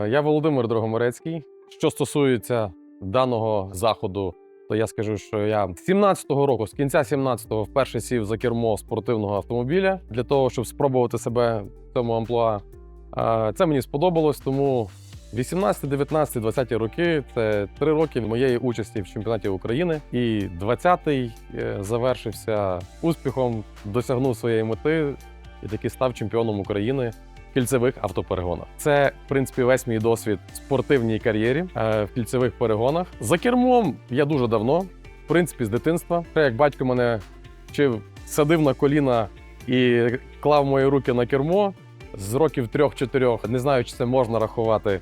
Е, Я Володимир Дрогоморецький. Що стосується даного заходу, то я скажу, що я з 17-го року, з кінця 17-го, вперше сів за кермо спортивного автомобіля для того, щоб спробувати себе в цьому амплуа. Е, Це мені сподобалось, тому 18, 19, 20 роки це три роки моєї участі в чемпіонаті України. І 20-й е, завершився успіхом, досягнув своєї мети і таки став чемпіоном України кільцевих автоперегонах. Це, в принципі, весь мій досвід в спортивній кар'єрі е, в кільцевих перегонах. За кермом я дуже давно, в принципі, з дитинства. Як батько мене вчив, садив на коліна і клав мої руки на кермо з років трьох-чотирьох. Не знаю, чи це можна рахувати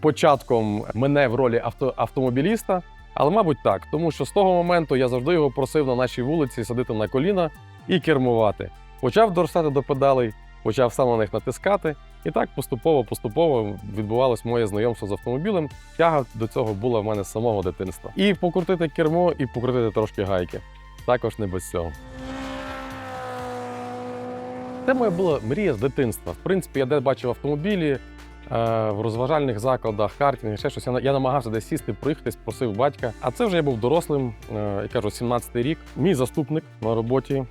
початком мене в ролі авто, автомобіліста. Але, мабуть, так, тому що з того моменту я завжди його просив на нашій вулиці садити на коліна і кермувати. Почав доростати до педалей, почав сам на них натискати. І так поступово-поступово відбувалось моє знайомство з автомобілем. Тяга до цього була в мене з самого дитинства. І покрутити кермо, і покрутити трошки гайки. Також не без цього. Це моя була мрія з дитинства. В принципі, я де бачив автомобілі в розважальних закладах, картинг, ще щось. Я, намагався десь сісти, проїхатись, просив батька. А це вже я був дорослим, е, я кажу, 17-й рік. Мій заступник на роботі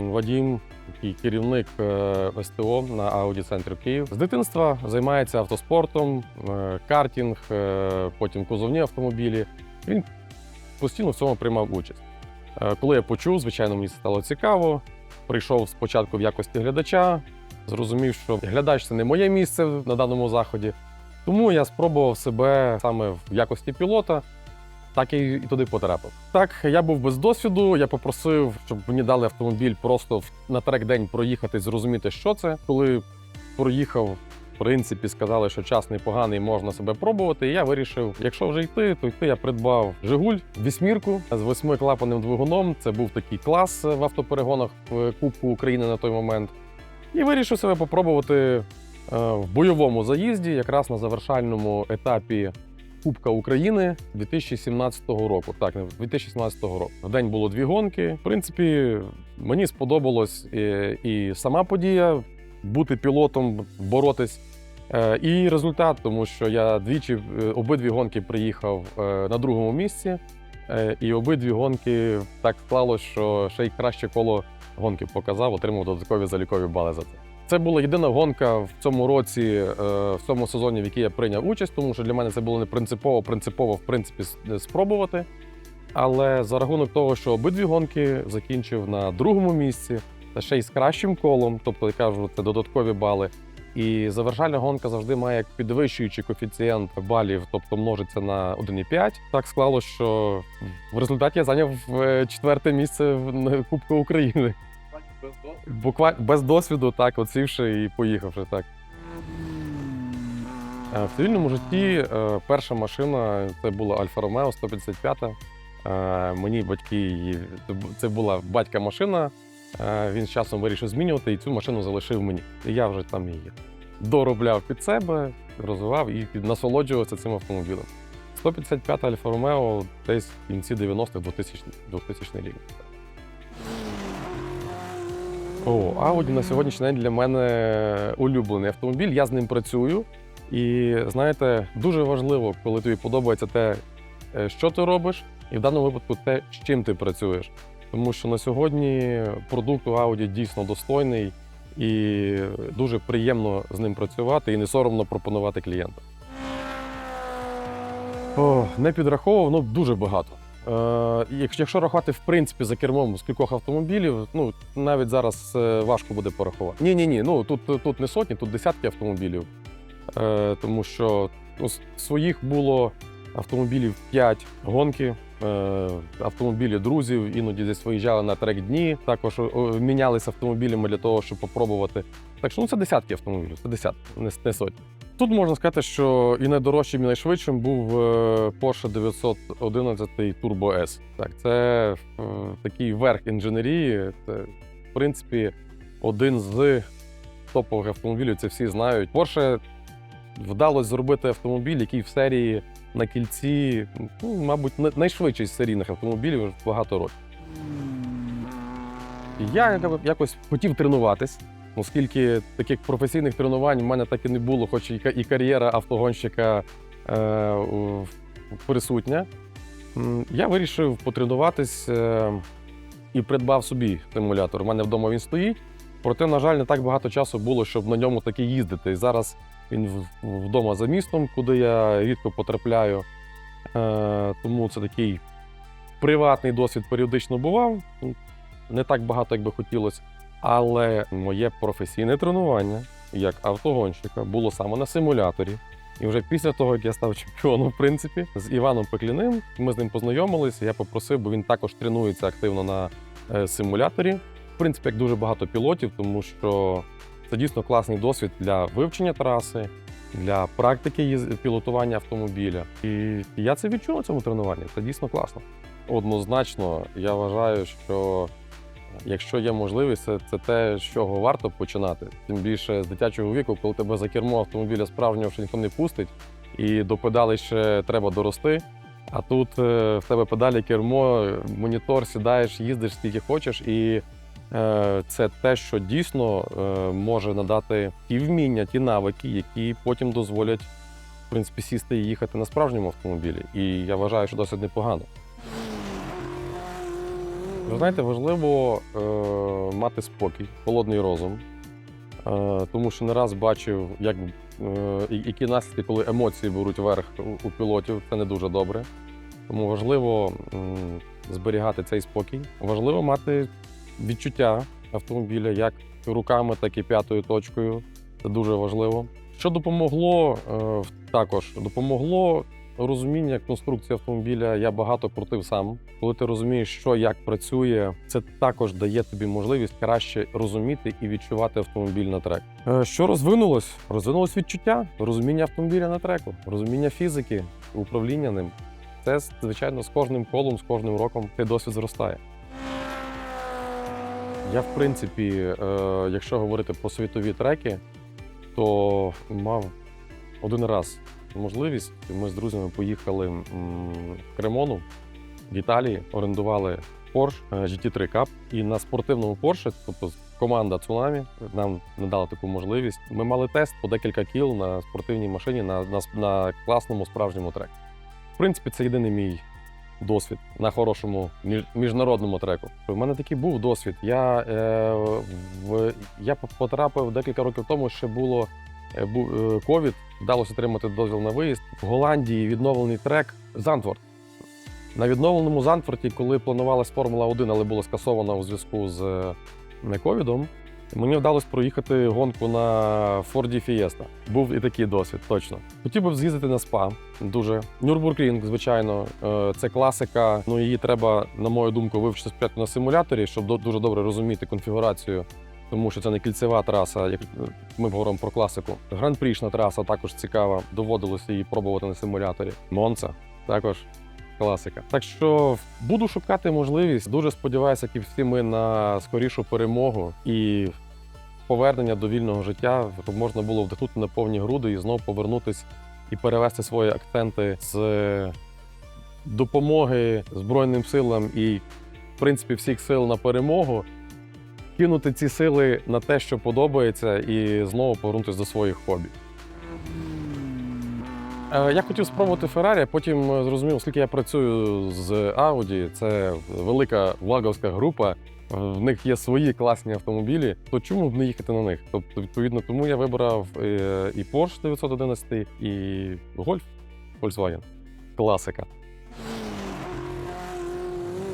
Вадім, який керівник е, СТО на Ауді центрі Київ. З дитинства займається автоспортом, е, картинг, е, потім кузовні автомобілі. Він постійно в цьому приймав участь. Е, Коли я почув, звичайно, мені стало цікаво. Прийшов спочатку в якості глядача, зрозумів, що глядач це не моє місце на даному заході. Тому я спробував себе саме в якості пілота, так і, і туди потрапив. Так, я був без досвіду. Я попросив, щоб мені дали автомобіль просто на трек-день проїхати, зрозуміти, що це. Коли проїхав, в принципі, сказали, що час непоганий, можна себе пробувати. І я вирішив, якщо вже йти, то йти я придбав Жигуль вісьмірку з восьмиклапанним двигуном. Це був такий клас в автоперегонах в Кубку України на той момент. І вирішив себе попробувати е, в бойовому заїзді, якраз на завершальному етапі Кубка України 2017 року. Так, 2017 року. В день було дві гонки. В принципі, мені сподобалось і, і сама подія бути пілотом, боротись. Е, І результат, тому що я двічі е, обидві гонки приїхав е, на другому місці, е, і обидві гонки так склалося, що ще й краще коло гонки показав, отримав додаткові залікові бали за це. Це була єдина гонка в цьому році, е, в цьому сезоні, в якій я прийняв участь, тому що для мене це було не принципово, принципово в принципі е, спробувати. Але за рахунок того, що обидві гонки закінчив на другому місці, та ще й з кращим колом, тобто я кажу, це додаткові бали. І завершальна гонка завжди має як підвищуючий коефіцієнт балів, тобто множиться на 1,5. Так склало, що в результаті я зайняв е, четверте місце в Кубку України. Буквально без досвіду, так, от сівши і поїхавши. Так. Е, В цивільному житті е, перша машина це була Альфа Ромео 155. Е, Мені батьки її це була батька машина. Е, Він з часом вирішив змінювати і цю машину залишив мені. І я вже там її доробляв під себе, розвивав і насолоджувався цим автомобілем. 155 Альфа Ромео десь в кінці 90-х 2000 2000 рік. О, Audi на сьогоднішній день для мене улюблений автомобіль. Я з ним працюю. І знаєте, дуже важливо, коли тобі подобається те, е, що ти робиш, і в даному випадку те, з чим ти працюєш. Тому що на сьогодні продукт у Audi дійсно достойний і дуже приємно з ним працювати і не соромно пропонувати клієнтам. О, не підраховував, ну дуже багато. Е, якщо, рахувати в принципі за кермом з кількох автомобілів, ну навіть зараз е, важко буде порахувати. Ні, ні, ні. Ну тут, тут не сотні, тут десятки автомобілів. Е, тому що ну, своїх було автомобілів 5 гонки, е, автомобілі друзів, іноді десь виїжджали на трек дні. Також мінялися автомобілями для того, щоб попробувати. Так що ну це десятки автомобілів, це десятки, не, сотні. Тут можна сказати, що і найдорожчим, і найшвидшим був е, Porsche 911 Turbo S. Так, це е, такий верх інженерії. Це, в принципі, один з топових автомобілів, це всі знають. Porsche вдалося зробити автомобіль, який в серії на кільці, ну, мабуть, на- найшвидший з серійних автомобілів багато років. Я якось хотів тренуватись, оскільки таких професійних тренувань в мене так і не було, хоч і кар'єра автогонщика е, присутня. Я вирішив потренуватись е, і придбав собі симулятор. У мене вдома він стоїть. Проте, на жаль, не так багато часу було, щоб на ньому таки їздити. І зараз він вдома за містом, куди я рідко потрапляю. Е, тому це такий приватний досвід періодично бував. Не так багато, як би хотілося. Але моє професійне тренування як автогонщика було саме на симуляторі. І вже після того, як я став чемпіоном, в принципі, з Іваном Пекліним, ми з ним познайомилися. Я попросив, бо він також тренується активно на е, симуляторі. В принципі, як дуже багато пілотів, тому що це дійсно класний досвід для вивчення траси, для практики пілотування автомобіля. І я це відчув на цьому тренуванні. Це дійсно класно. Однозначно, я вважаю, що якщо є можливість, це, це те, з чого варто починати. Тим більше з дитячого віку, коли тебе за кермо автомобіля справжнього ще ніхто не пустить, і до педалей ще треба дорости. А тут е, в тебе педалі кермо, монітор, сідаєш, їздиш скільки хочеш, і е, це те, що дійсно е, може надати ті вміння, ті навики, які потім дозволять в принципі сісти і їхати на справжньому автомобілі. І я вважаю, що досить непогано. Ви знаєте, важливо е, мати спокій, холодний розум, е, тому що не раз бачив, як, е, які наслідки, коли емоції беруть верх у, у пілотів, це не дуже добре. Тому важливо м, зберігати цей спокій. Важливо мати відчуття автомобіля як руками, так і п'ятою точкою. Це дуже важливо. Що допомогло е, також? Допомогло розуміння конструкції автомобіля. Я багато крутив сам. Коли ти розумієш, що як працює, це також дає тобі можливість краще розуміти і відчувати автомобіль на трек. Е, Що розвинулось? Розвинулось відчуття, розуміння автомобіля на треку, розуміння фізики, управління ним. Це, звичайно, з кожним колом, з кожним роком цей досвід зростає. Я, в принципі, е, якщо говорити про світові треки, то мав один раз можливість. Ми з друзями поїхали в Кремону в Італії, орендували Porsche е, GT3 Cup. І на спортивному Porsche, тобто команда Цунамі, нам надала таку можливість. Ми мали тест по декілька кіл на спортивній машині на, на, на класному справжньому треку. В принципі, це єдиний мій досвід на хорошому міжнародному треку. У мене такий був досвід. Я, е, в, я потрапив декілька років тому, ще було е, е, ковід, вдалося отримати дозвіл на виїзд. В Голландії відновлений трек Зандворт. На відновленому Зандворті, коли планувалась Формула 1, але була скасована у зв'язку з е, ковідом, мені вдалося проїхати гонку на Форді Фієста. Був і такий досвід, точно. Хотів би з'їздити на спа. Дуже Нюрбургрінг, звичайно, е, це класика. Ну її треба, на мою думку, вивчити спочатку на симуляторі, щоб дуже добре розуміти конфігурацію. Тому що це не кільцева траса, як ми говоримо про класику. Гран-прішна траса також цікава. Доводилося її пробувати на симуляторі. Монца також класика. Так що буду шукати можливість. Дуже сподіваюся, як і всі ми на скорішу перемогу і повернення до вільного життя, щоб можна було вдихнути на повні груди і знову повернутись і перевести свої акценти з допомоги Збройним силам і, в принципі, всіх сил на перемогу. Кинути ці сили на те, що подобається, і знову повернутися до своїх хобі. Е, Я хотів спробувати Феррарі, потім е, зрозумів, оскільки я працюю з Audi, це велика влаговська група, в них є свої класні автомобілі, то чому б не їхати на них? Тобто, відповідно, тому я вибрав е, і Porsche 911, і Golf Volkswagen. Класика.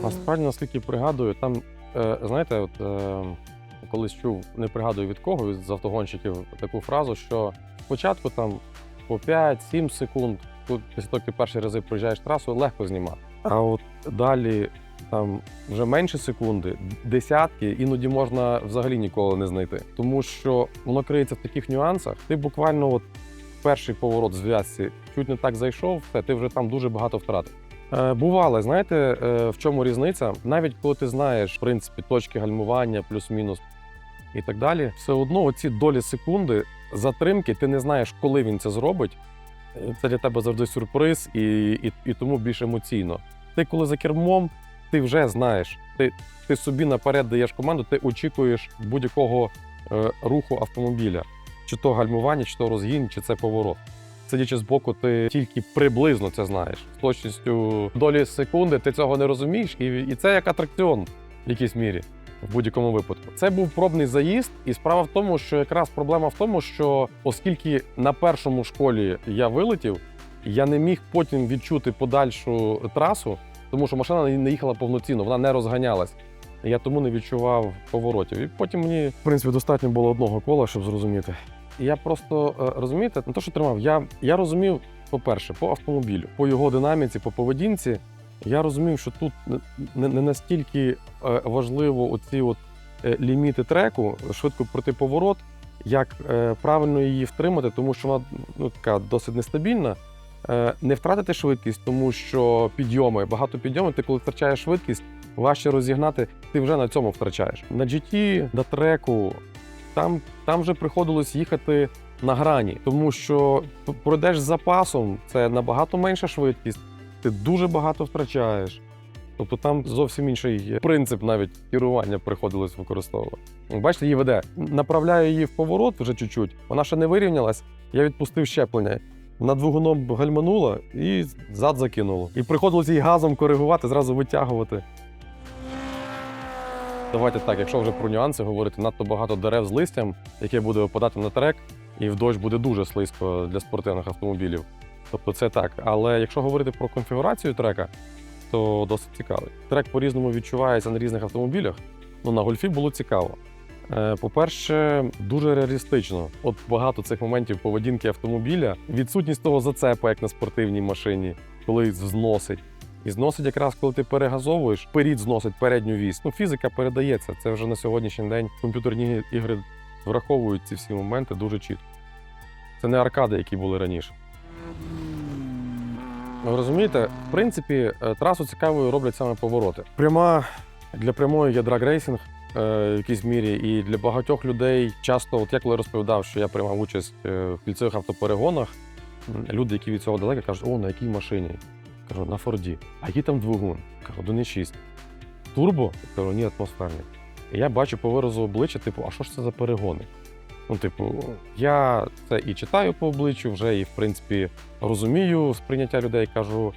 Насправді, наскільки пригадую, там, знаєте, от колись чув, не пригадую від кого, з автогонщиків таку фразу, що спочатку там по 5-7 секунд, тут після того, як ти перші рази проїжджаєш трасу, легко знімати. А от далі там вже менше секунди, десятки, іноді можна взагалі ніколи не знайти. Тому що воно криється в таких нюансах. Ти буквально от перший поворот зв'язці чуть не так зайшов, все, ти вже там дуже багато втратив. Е, Бувало, знаєте, е, в чому різниця? Навіть коли ти знаєш в принципі точки гальмування, плюс-мінус і так далі, все одно оці долі секунди затримки, ти не знаєш, коли він це зробить. Е, Це для тебе завжди сюрприз, і, і, і тому більш емоційно. Ти, коли за кермом, ти вже знаєш. Ти, ти собі наперед даєш команду, ти очікуєш будь-якого е, руху автомобіля, чи то гальмування, чи то розгін, чи це поворот. Сидячи збоку, ти тільки приблизно це знаєш. З точністю долі секунди ти цього не розумієш, і, і це як атракціон в якійсь мірі. В будь-якому випадку це був пробний заїзд, і справа в тому, що якраз проблема в тому, що оскільки на першому школі я вилетів, я не міг потім відчути подальшу трасу, тому що машина не їхала повноцінно, вона не розганялась. Я тому не відчував поворотів. І потім мені, в принципі, достатньо було одного кола, щоб зрозуміти. І я просто е, розумієте, не то, що тримав, я, я розумів, по-перше, по автомобілю, по його динаміці, по поведінці. Я розумів, що тут не- настільки е, важливо оці от е, ліміти треку, швидко пройти поворот, як е, правильно її втримати, тому що вона ну, така досить нестабільна. Не втратити швидкість, тому що підйоми, багато підйомів, ти коли втрачаєш швидкість, важче розігнати, ти вже на цьому втрачаєш. На GT, на треку, там, там вже приходилось їхати на грані, тому що пройдеш з запасом, це набагато менша швидкість, ти дуже багато втрачаєш. Тобто там зовсім інший принцип навіть керування приходилось використовувати. Бачите, її веде. Направляю її в поворот вже чуть-чуть, вона ще не вирівнялась, я відпустив щеплення. Вона двигуном гальманула і зад закинуло. І приходилось її газом коригувати, зразу витягувати. Давайте так, якщо вже про нюанси говорити, надто багато дерев з листям, яке буде випадати на трек, і в дощ буде дуже слизько для спортивних автомобілів. Тобто це так. Але якщо говорити про конфігурацію трека, то досить цікавий. Трек по-різному відчувається на різних автомобілях. Ну, на гольфі було цікаво. Е, По-перше, дуже реалістично. От багато цих моментів поведінки автомобіля, відсутність того зацепу, як на спортивній машині, коли зносить. І зносить якраз, коли ти перегазовуєш, перід зносить передню вісь. Ну, фізика передається. Це вже на сьогоднішній день комп'ютерні ігри враховують ці всі моменти дуже чітко. Це не аркади, які були раніше. Ви розумієте, в принципі, е, трасу цікавою роблять саме повороти. Пряма для прямої є драг-рейсинг е, в якійсь мірі, і для багатьох людей часто, от я коли розповідав, що я приймав участь е, в кільцевих автоперегонах, люди, які від цього далеко, кажуть, о, на якій машині? Кажу, на Форді. А який там двигун? Кажу, 1,6. Турбо? Кажу, ні, атмосферний. І я бачу по виразу обличчя, типу, а що ж це за перегони? Ну, типу, я це і читаю по обличчю, вже і в принципі розумію сприйняття людей. Кажу: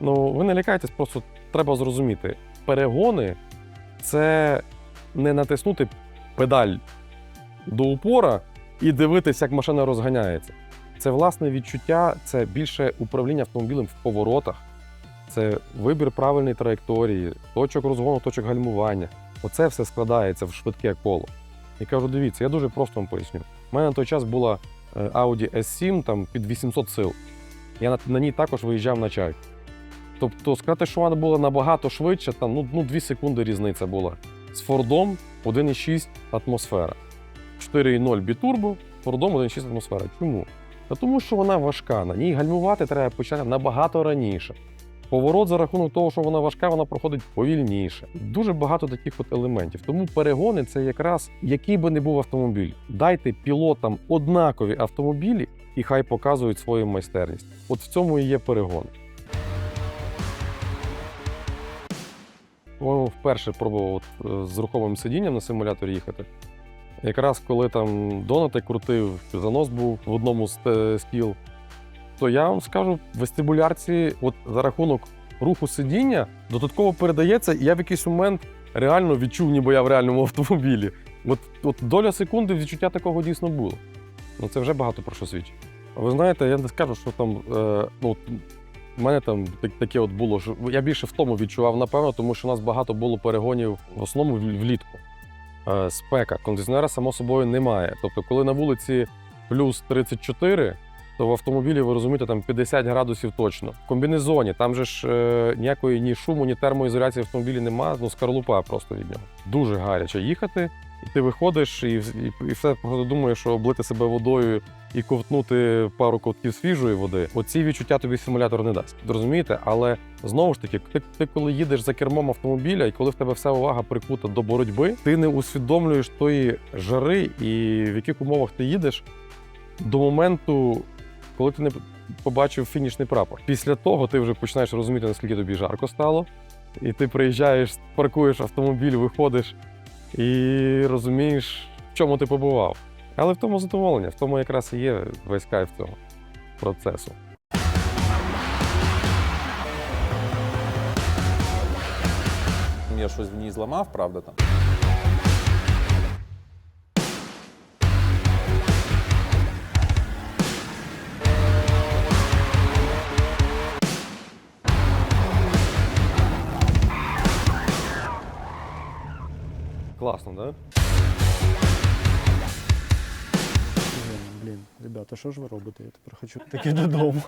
ну ви не лякайтесь, просто треба зрозуміти. Перегони це не натиснути педаль до упора і дивитися, як машина розганяється. Це власне відчуття, це більше управління автомобілем в поворотах, це вибір правильної траєкторії, точок розгону, точок гальмування. Оце все складається в швидке коло. І кажу, дивіться, я дуже просто вам поясню. У мене на той час була е, Audi S7 там, під 800 сил. Я на, на ній також виїжджав на чай. Тобто, сказати, що вона була набагато швидше, там, ну, ну 2 секунди різниця була. З Фордом 1,6 атмосфера. 4,0 бітурбо, Фордом 1,6 атмосфера. Чому? Та тому що вона важка. На ній гальмувати треба почати набагато раніше. Поворот за рахунок того, що вона важка, вона проходить повільніше. Дуже багато таких от елементів. Тому перегони це якраз який би не був автомобіль. Дайте пілотам однакові автомобілі, і хай показують свою майстерність. От в цьому і є перегон. Вперше пробував от, е, з рухомим сидінням на симуляторі їхати. Якраз коли там донати крутив, занос був в одному з е, кіл, то я вам скажу, в вестибулярці, от за рахунок руху сидіння, додатково передається, і я в якийсь момент реально відчув, ніби я в реальному автомобілі. От, от доля секунди відчуття такого дійсно було. Ну це вже багато про що свідчить. Ви знаєте, я не скажу, що там. Е, ну, у мене там таке от було, що я більше в тому відчував, напевно, тому що у нас багато було перегонів в основному влітку. Е, спека, кондиціонера, само собою, немає. Тобто, коли на вулиці плюс 34, то в автомобілі, ви розумієте, там 50 градусів точно. В комбінезоні там же ж е, ніякої ні шуму, ні термоізоляції в автомобілі немає, ну скорлупа просто від нього. Дуже гаряче їхати, і ти виходиш, і, і, і все думаєш, що облити себе водою і ковтнути пару ковтків свіжої води. Оці відчуття тобі симулятор не дасть. Розумієте? Але знову ж таки, ти, ти коли їдеш за кермом автомобіля, і коли в тебе вся увага прикута до боротьби, ти не усвідомлюєш тої жари і в яких умовах ти їдеш до моменту, коли ти не побачив фінішний прапор. Після того ти вже починаєш розуміти, наскільки тобі жарко стало, і ти приїжджаєш, паркуєш автомобіль, виходиш і розумієш в чому ти побував. Але в тому задоволення, в тому якраз і є весь кайф цього процесу. Я щось в ній зламав, правда там. Класно, так? Да? Блін, блін, ребята, що ж ви робите? Я тепер хочу таки додому.